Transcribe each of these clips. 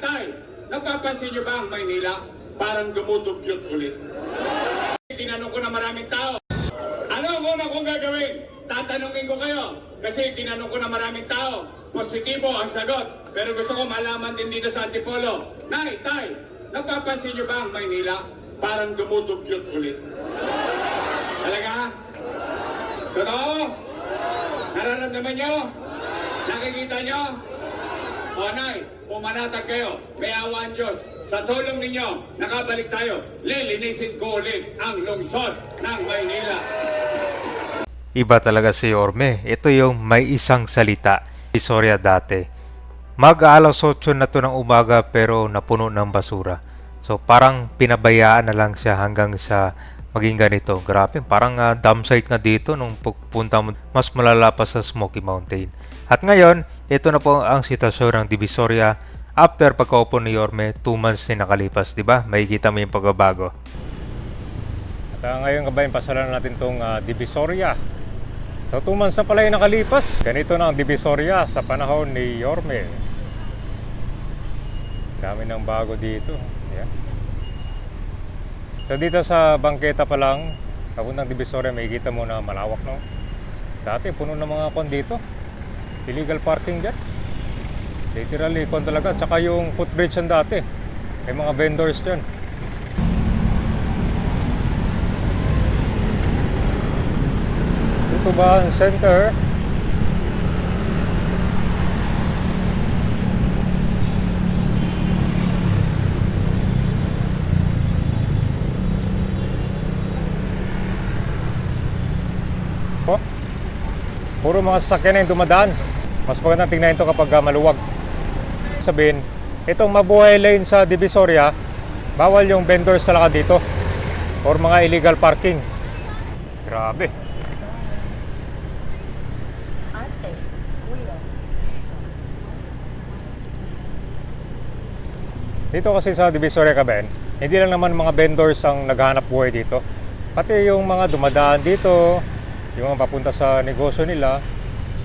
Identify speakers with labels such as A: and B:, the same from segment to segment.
A: tay, napapansin niyo ba ang Maynila? Parang dumudugyot ulit. Tinanong ko na maraming tao. Ano ang una kong gagawin? Tatanungin ko kayo. Kasi tinanong ko na maraming tao. Positibo ang sagot. Pero gusto ko malaman din dito sa Antipolo. Nay, tay, napapansin niyo ba ang Maynila? Parang dumudugyot ulit. Talaga? Totoo? Nararamdaman niyo? Nakikita niyo? O Nay, pumanatag kayo. May awa ang Diyos. Sa tulong ninyo, nakabalik tayo. Lilinisin ko ulit ang lungsod ng Maynila.
B: Iba talaga si Orme. Ito yung may isang salita. Isorya dati. Mag-alas 8 na to ng umaga pero napuno ng basura. So parang pinabayaan na lang siya hanggang sa maging ganito. Grabe, parang uh, dump site na dito nung pupunta mo. Mas malala pa sa Smoky Mountain. At ngayon, ito na po ang sitwasyon ng Divisoria after pagkaupo ni Orme, 2 months na nakalipas, di ba? May kita mo yung pagbabago. At uh, ngayon kabayan, pasalan natin tong uh, Divisoria. So, 2 months na pala yung nakalipas. Ganito na ang Divisoria sa panahon ni Yorme. Dami ng bago dito. Yan. So, dito sa bangketa pa lang, papuntang Divisoria, may kita mo na malawak, no? Dati, puno ng mga kon dito. Illegal parking dyan. Literally, kon talaga. Tsaka yung footbridge yan dati. May mga vendors dyan. Ito ba ang center? Puro mga sasakyan na yung dumadaan. Mas maganda tingnan ito kapag ah, maluwag. Sabihin, itong mabuhay lane sa Divisoria, bawal yung vendors talaga dito. Or mga illegal parking. Grabe. Dito kasi sa Divisoria Caben, hindi lang naman mga vendors ang naghahanap buhay dito. Pati yung mga dumadaan dito, yung mga papunta sa negosyo nila.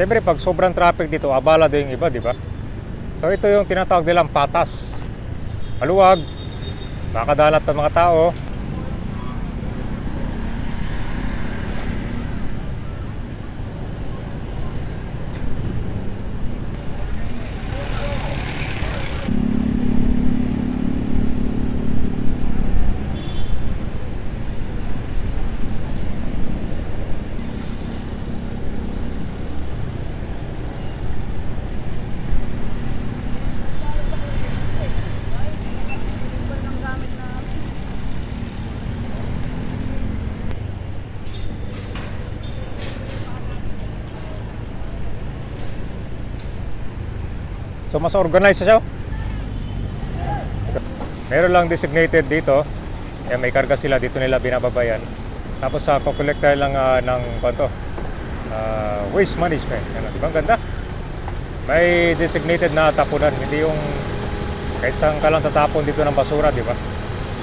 B: Siyempre pag sobrang traffic dito, abala din yung iba, di ba? So ito yung tinatawag nilang patas. Maluwag, makadalat ng mga tao. So mas organized siya. Meron lang designated dito. Eh, may karga sila dito nila binababayan. Tapos sa uh, collect lang ah, ng kwanto. ah, waste management. Yan, di ba? Ganda. May designated na tapunan, hindi yung kahit saan ka lang tatapon dito ng basura, di ba?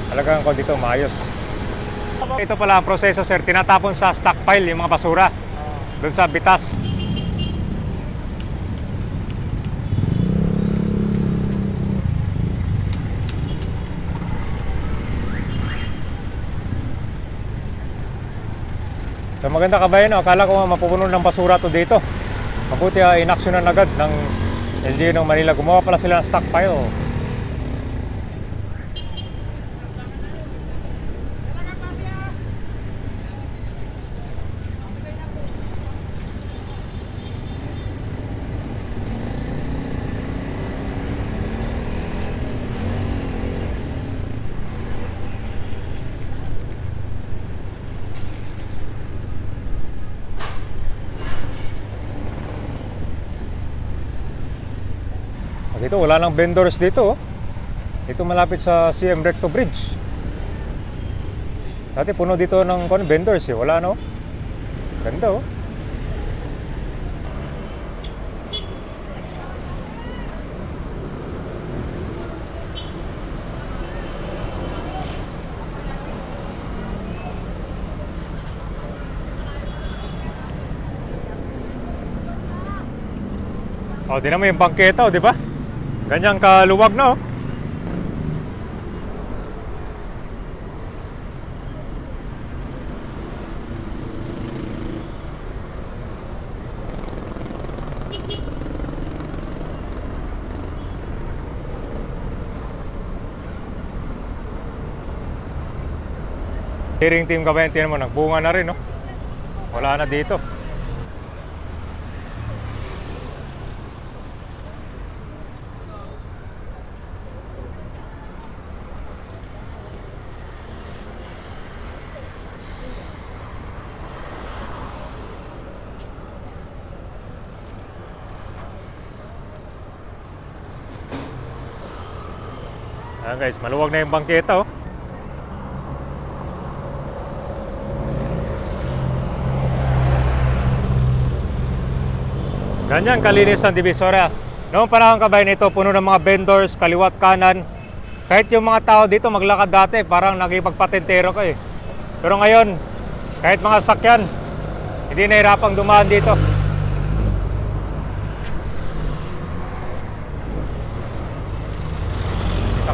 B: Talagang kung dito maayos. Ito pala ang proseso, sir. Tinatapon sa stockpile yung mga basura. Doon sa bitas. So maganda kabayan, akala ko mapupuno ng basura to dito. Mabuti uh, inaksyonan agad ng LGU ng Manila. Gumawa pala sila ng stockpile. Dito wala nang vendors dito. oh. Dito malapit sa CM Recto Bridge. Dati puno dito ng kon vendors eh. Wala no. Ganda oh. Oh, tinan mo yung bangketa, oh, di ba? Ganyang kaluwag na oh. Hearing team ka ba? Tiyan mo, nagbunga na rin, no? Wala na dito. Ayan guys, maluwag na yung bangketa, oh. Ganyan kalinis ang Divisoria. Noong panahon kabay nito, puno ng mga vendors, kaliwat kanan. Kahit yung mga tao dito maglakad dati, parang nagipagpatentero ka eh. Pero ngayon, kahit mga sakyan, hindi nahirapang dumaan dito.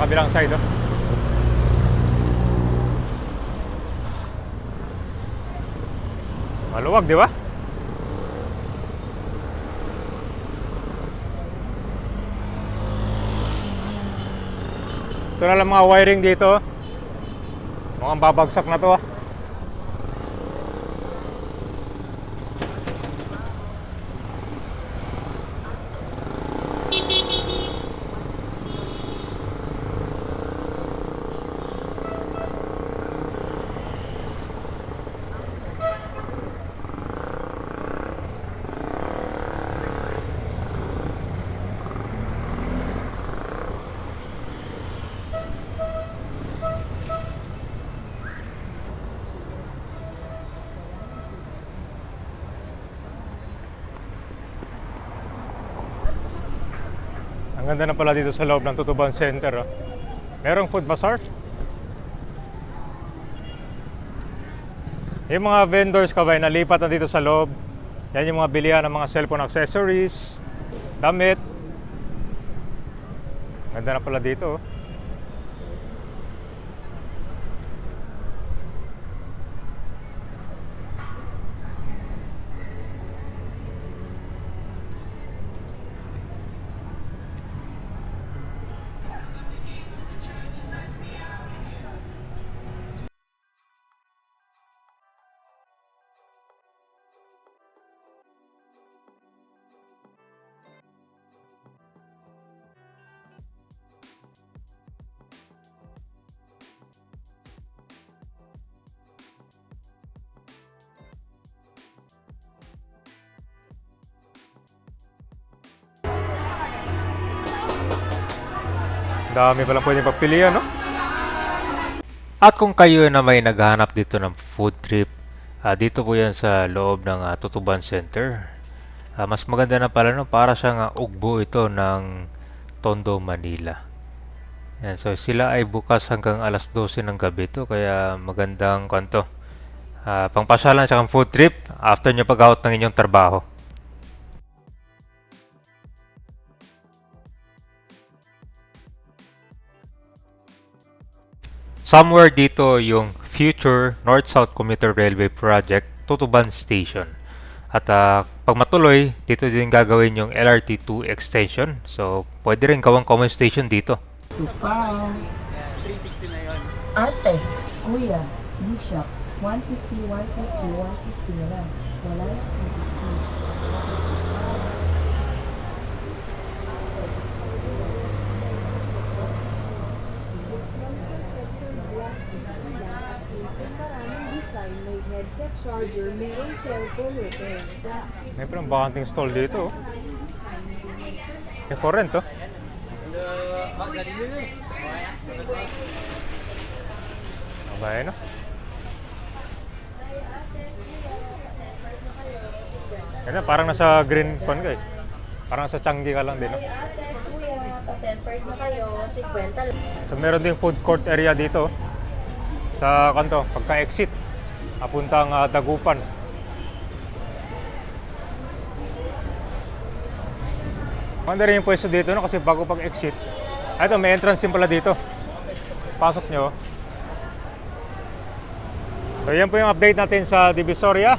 B: Sa kabilang side, oh. Maluwag, di ba? Ito na lang mga wiring dito. Mukhang babagsak na to. ah. Ang ganda na pala dito sa loob ng Tutuban Center. Oh. Merong food bazaar. Yung mga vendors kabay nalipat na dito sa loob. Yan yung mga bilihan ng mga cellphone accessories, damit. Ganda na pala dito. Oh. Dami palang pwedeng pagpilian, no? At kung kayo na may naghahanap dito ng food trip, ah, dito po yan sa loob ng ah, Tutuban Center. Ah, mas maganda na pala no, para siyang ah, ugbo ito ng Tondo, Manila. Yan, so sila ay bukas hanggang alas 12 ng gabi to, kaya magandang kanto. Ah, pangpasyalan siya food trip after nyo pag-out ng inyong trabaho. Somewhere dito yung future North-South Commuter Railway Project Tutuban Station. At ah, pag matuloy, dito din gagawin yung LRT2 extension. So, pwede rin gawang common station dito.
C: Tupang. 360 na yun. Ate, kuya, bishop, 150, 150, 150 na lang. Wala? 150.
D: Maraming design, may headset charger, mayroong cellphone repair.
B: May parang bakanting stall dito. oh. May for rent, oh. Abay, no? Ganyan, parang nasa green con ka eh. Parang nasa Changi ka lang din, no?
C: Kuya, pa-tempered na kayo, 50 lang.
B: So, meron ding food court area dito. Sa kanto, pagka-exit. Papuntang ah, Dagupan. Maganda rin yung pwesto dito no? kasi bago pag-exit. Ah, Ito, may entrance din pala dito. Pasok nyo. So yan po yung update natin sa Divisoria.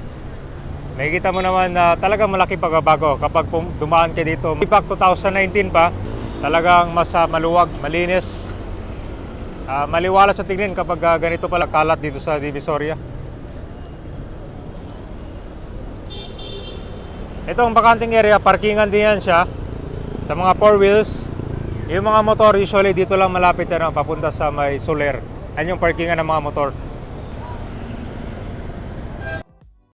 B: Nakikita mo naman na talagang malaki pagbabago kapag dumaan ka dito. Impact 2019 pa, talagang mas ah, maluwag, malinis. Ah, maliwala sa tingin kapag ah, ganito pala kalat dito sa Divisoria. Itong bakanting area, parkingan din yan siya. Sa mga four wheels, yung mga motor usually dito lang malapit ah, papunta sa may Soler. Yan yung parkingan ng mga motor.